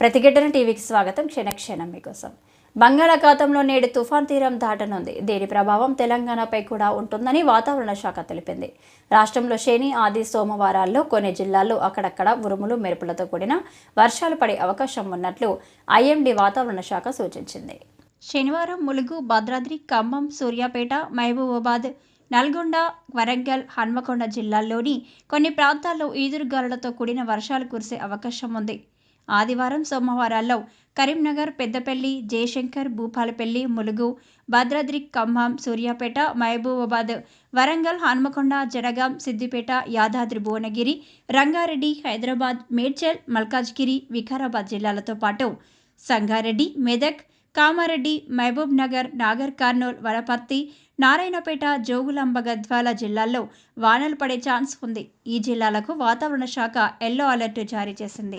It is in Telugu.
ప్రతిఘటన టీవీకి స్వాగతం. క్షణక్షణం మీకోసం. బంగాళాఖాతంలో నేడు తుఫాన్ తీరం దాటనుంది. దీని ప్రభావం తెలంగాణపై కూడా ఉంటుందని వాతావరణ శాఖ తెలిపింది. రాష్ట్రంలో శని ఆది సోమవారాల్లో కొన్ని జిల్లాల్లో అక్కడక్కడ ఉరుములు మెరుపులతో కూడిన వర్షాలు పడే అవకాశం ఉన్నట్లు ఐఎండీ వాతావరణ శాఖ సూచించింది. శనివారం ములుగు భద్రాద్రి ఖమ్మం సూర్యాపేట మహబూబాబాద్ నల్గొండ వరంగల్ హన్మకొండ జిల్లాల్లోని కొన్ని ప్రాంతాల్లో ఈదురుగాలులతో కూడిన వర్షాలు కురిసే అవకాశం ఉంది. ఆదివారం సోమవారాల్లో కరీంనగర్ పెద్దపల్లి జయశంకర్ భూపాలపల్లి ములుగు భద్రాద్రి ఖమ్మం సూర్యాపేట మహబూబాబాద్ వరంగల్ హన్మకొండ జనగాం సిద్దిపేట యాదాద్రి భువనగిరి రంగారెడ్డి హైదరాబాద్ మేడ్చల్ మల్కాజ్గిరి వికారాబాద్ జిల్లాలతో పాటు సంగారెడ్డి మెదక్ కామారెడ్డి మహబూబ్ నగర్ నాగర్ కర్నూల్ వనపర్తి నారాయణపేట జోగులాంబ గద్వాల జిల్లాల్లో వానలు పడే ఛాన్స్ ఉంది. ఈ జిల్లాలకు వాతావరణ శాఖ ఎల్లో అలర్ట్ జారీ చేసింది.